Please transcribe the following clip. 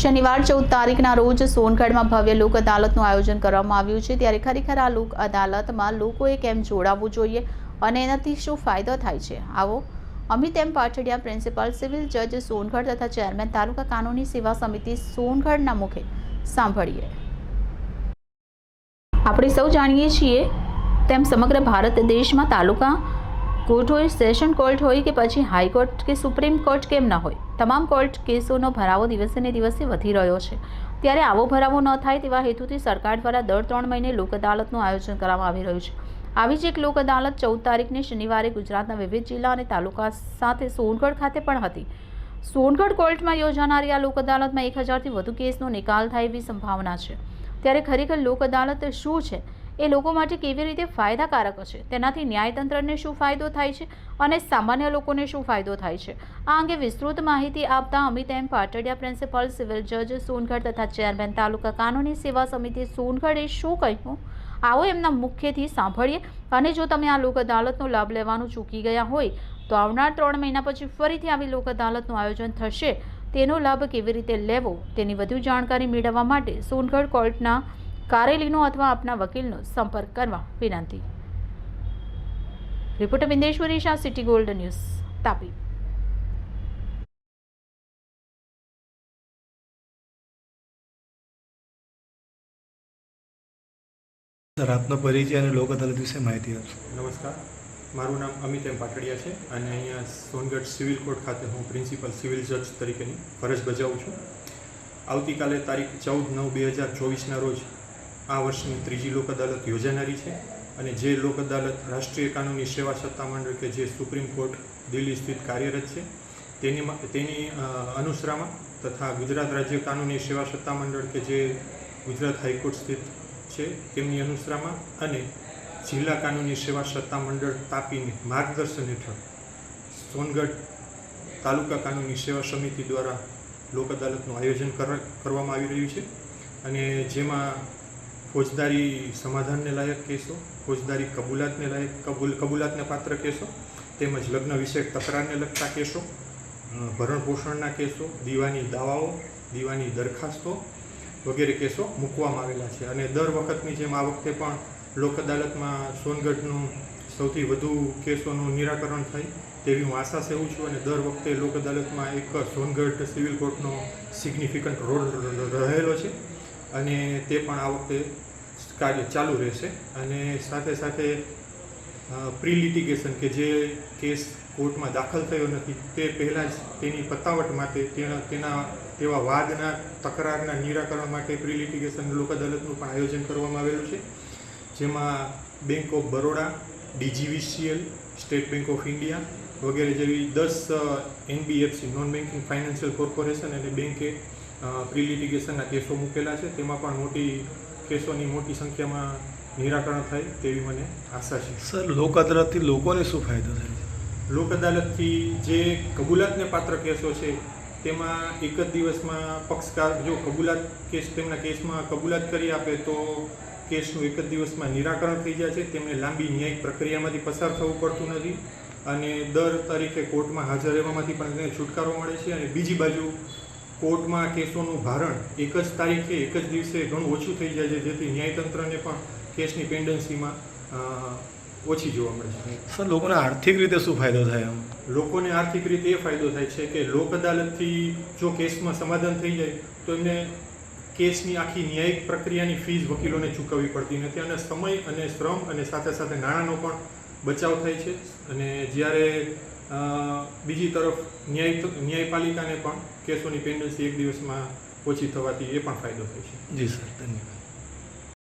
શનિવાર ચૌદ તારીખના રોજ સોનગઢમાં ભવ્ય લોક અદાલતનું આયોજન કરવામાં આવ્યું છે. ત્યારે ખરેખર આ લોક અદાલતમાં લોકોએ કેમ જોડાવવું જોઈએ અને એનાથી શું ફાયદો થાય છે? આવો Amit M Patadiya principal civil જજ સોનગઢ તથા ચેરમેન તાલુકા કાનૂની સેવા સમિતિ સોનગઢના મુખે સાંભળીએ. આપણે સૌ જાણીએ છીએ તેમ સમગ્ર ભારત દેશમાં તાલુકા કોર્ટ હોય, સેશન કોર્ટ હોય કે પછી હાઈકોર્ટ કે સુપ્રીમ કોર્ટ કેમ ન હોય. તમામ કોર્ટ કેસોનો ભરાવો દિવસે ને દિવસે વધી રહ્યો છે. ત્યારે આવો ભરાવો ન થાય તેવા હેતુથી સરકાર દ્વારા દર ત્રણ મહિને લોક અદાલતનું આયોજન કરવામાં આવી રહ્યું છે. આવી જ એક લોક અદાલત ચૌદ તારીખને શનિવારે ગુજરાતના વિવિધ જિલ્લા અને તાલુકા સાથે સોનગઢ ખાતે પણ હતી. સોનગઢ કોર્ટમાં યોજાનારી આ લોક અદાલતમાં એક હજારથી વધુ કેસનો નિકાલ થાય એવી સંભાવના છે. ત્યારે ખરેખર લોક અદાલત શું છે? એ લોકો માટે કેવી રીતે ફાયદાકારક છે તેનાથી ન્યાયતંત્રને શું ફાયદો થાય છે? અને સામાન્ય લોકોને શું ફાયદો થાય છે? આ અંગે વિસ્તૃત માહિતી આપતા Amit M Patadiya principal civil જજ સોનગઢ તથા ચેરમેન તાલુકા કાનૂની સેવા સમિતિ સોનગઢે શું કહ્યું? આવો એમના મુખ્યથી સાંભળીએ. અને જો તમે આ લોક અદાલતનો લાભ લેવાનું ચૂકી ગયા હોય, તો આવનાર ત્રણ મહિના પછી ફરીથી આવી લોક અદાલતનું આયોજન થશે. તેનો લાભ કેવી રીતે લેવો? તેની વધુ જાણકારી મેળવવા માટે સોનગઢ કોર્ટના કારેલીનો અથવા આપના વકીલનો સંપર્ક કરવા વિનંતી. Reporter Bindeshwari Shah City Gold News Tapi. Sir આપનો પરિચય અને લોક અદાલત વિશે માહિતી આપશો. નમસ્કાર. મારું નામ અમિત એમ પાટડિયા છે અને અહીંયા સોનગઢ સિવિલ કોર્ટ ખાતે હું પ્રિન્સિપલ સિવિલ જજ તરીકેની ફરજ બજાવું છું. આવતીકાલે તારીખ ચૌદ નવ બે હજાર ચોવીસના રોજ આ વર્ષની ત્રીજી લોક અદાલત યોજાનારી છે અને જે લોક અદાલત રાષ્ટ્રીય કાનૂની સેવા સત્તામંડળ કે જે સુપ્રીમ કોર્ટ દિલ્હી સ્થિત કાર્યરત છે, તેની તેની અનુસરામાં તથા ગુજરાત રાજ્ય કાનૂની સેવા સત્તામંડળ કે જે ગુજરાત હાઈકોર્ટ સ્થિત છે, તેમની અનુસરામાં અને જિલ્લા કાનૂની સેવા સત્તા મંડળ તાપીની માર્ગદર્શન હેઠળ સોનગઢ તાલુકા કાનૂની સેવા સમિતિ દ્વારા લોક અદાલતનું આયોજન કર- કરવામાં આવી રહ્યું છે અને જેમાં ફોજદારી સમાધાનને લાયક કેસો, ફોજદારી કબૂલાતને લાયક, કબૂલ, કબૂલાતને પાત્ર કેસો, તેમજ લગ્ન વિષયક તકરારને લગતા કેસો ભરણ પોષણના કેસો, દીવાની દાવાઓ, દીવાની દરખાસ્તો વગેરે કેસો મૂકવામાં આવેલા છે. અને દર વખતની જેમ આ વખતે પણ લોક અદાલતમાં સોનગઢનું સૌથી વધુ કેસોનું નિરાકરણ થાય તેવી હું આશા સેવું છું અને દર વખતે લોક અદાલતમાં એક સોનગઢ સિવિલ કોર્ટનો સિગ્નિફિકન્ટ રોલ રહેલો છે. અને તે પણ આ વખતે કાર્ય ચાલુ રહેશે. અને સાથે સાથે પ્રી લિટિગેશન કે જે કેસ કોર્ટમાં દાખલ થયો નથી, તે પહેલાં જ તેની પતાવટ માટે, તેના તેના તેવા વાદના, તકરારના નિરાકરણ માટે પ્રી લિટિગેશન લોક પણ આયોજન કરવામાં આવેલું છે. જેમાં Bank of Baroda DGVCL State Bank of India વગેરે જેવી દસ NBFC non banking financial corporation અને બેંકે પ્રી લિટિગેશનના કેસો મૂકેલા છે. તેમાં પણ મોટી કેસોની મોટી સંખ્યામાં નિરાકરણ થાય તેવી મને આશા છે. સર લોક અદાલતથી લોકોને શું ફાયદો થાય? લોક અદાલતથી જે કબૂલાતને પાત્ર કેસો છે તેમાં એક જ દિવસમાં પક્ષકાર જો કબૂલાત કેસ તેમના કેસમાં કબૂલાત કરી આપે તો કેસનું એક જ દિવસમાં નિરાકરણ થઈ જાય છે. તેમને લાંબી ન્યાયિક પ્રક્રિયામાંથી પસાર થવું પડતું નથી અને દર તરીકે કોર્ટમાં હાજર રહેવામાંથી પણ તેને છુટકારો મળે છે અને બીજી બાજુ કોર્ટમાં કેસોનું ભારણ એક જ તારીખે એક જ દિવસે ઘણું ઓછું થઈ જાય છે જેથી ન્યાયતંત્રને પણ કેસની પેન્ડન્સીમાં ઓછી જોવા મળે છે. સર લોકોને આર્થિક રીતે શું ફાયદો થાય એમ? લોકોને આર્થિક રીતે એ ફાયદો થાય છે કે લોક અદાલતથી જો કેસમાં સમાધાન થઈ જાય તો એમને કેસની આખી ન્યાયિક પ્રક્રિયાની ફીસ વકીલોને ચૂકવવી પડતી નથી અને સમય અને શ્રમ અને સાથે સાથે નાણાંનો પણ બચાવ થાય છે. અને જ્યારે બીજી તરફ ન્યાય ન્યાયપાલિકાને પણ કેસોની પેન્ડન્સી એક દિવસમાં ઓછી થવાથી એ પણ ફાયદો થાય છે. જી સર, ધન્યવાદ.